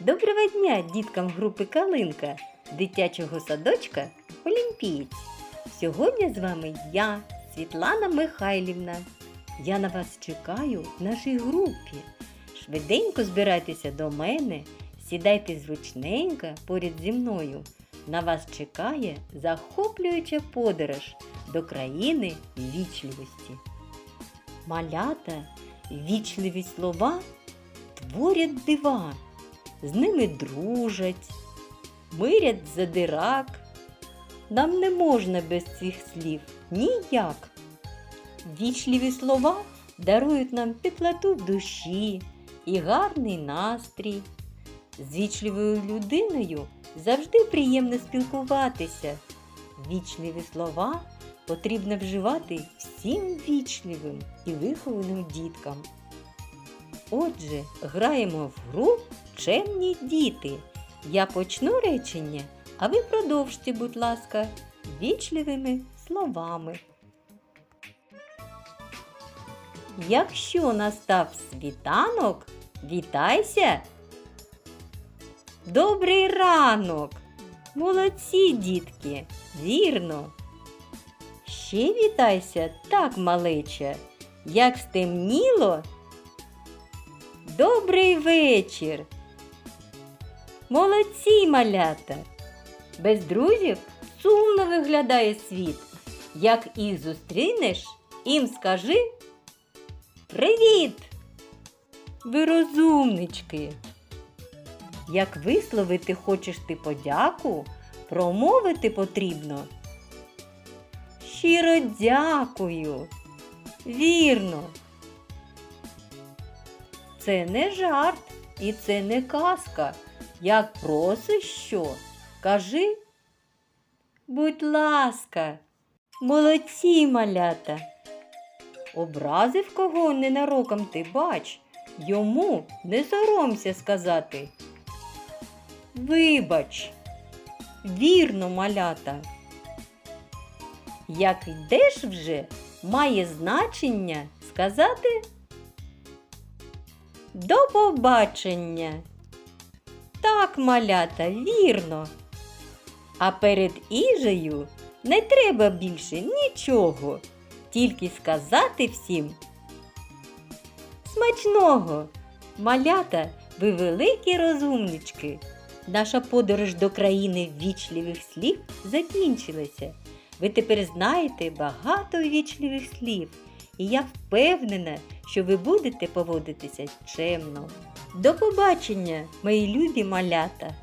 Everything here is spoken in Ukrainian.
Доброго дня діткам групи Калинка, дитячого садочка Олімпієць. Сьогодні з вами я, Світлана Михайлівна. Я на вас чекаю в нашій групі. Швиденько збирайтеся до мене, сідайте зручненько поряд зі мною. На вас чекає захоплююча подорож до країни вічливості. Малята, вічливі слова творять дива з ними дружать, мирять задирак. Нам не можна без цих слів ніяк. Вічливі слова дарують нам теплоту душі і гарний настрій. З вічливою людиною завжди приємно спілкуватися. Вічливі слова потрібно вживати всім вічливим і вихованим діткам. Отже, граємо в гру Чемні діти. Я почну речення, а ви продовжте, будь ласка, вічливими словами. Якщо настав світанок, вітайся. Добрий ранок! Молодці, дітки, вірно. Ще вітайся так, малеча, як стемніло. Добрий вечір! Молодці малята! Без друзів сумно виглядає світ. Як їх зустрінеш, їм скажи Привіт! Ви розумнички! Як висловити хочеш ти подяку, промовити потрібно. Щиро дякую. Вірно. Це не жарт і це не казка. Як просиш що? Кажи. Будь ласка, молодці малята. Образив кого ненароком ти бач, йому не соромся сказати. Вибач, вірно, малята. Як йдеш вже, має значення сказати до побачення. Так, малята, вірно. А перед їжею не треба більше нічого, тільки сказати всім. Смачного! Малята, ви великі розумнички. Наша подорож до країни ввічливих слів закінчилася. Ви тепер знаєте багато ввічливих слів, і я впевнена, що ви будете поводитися чемно. До побачення, мої любі малята!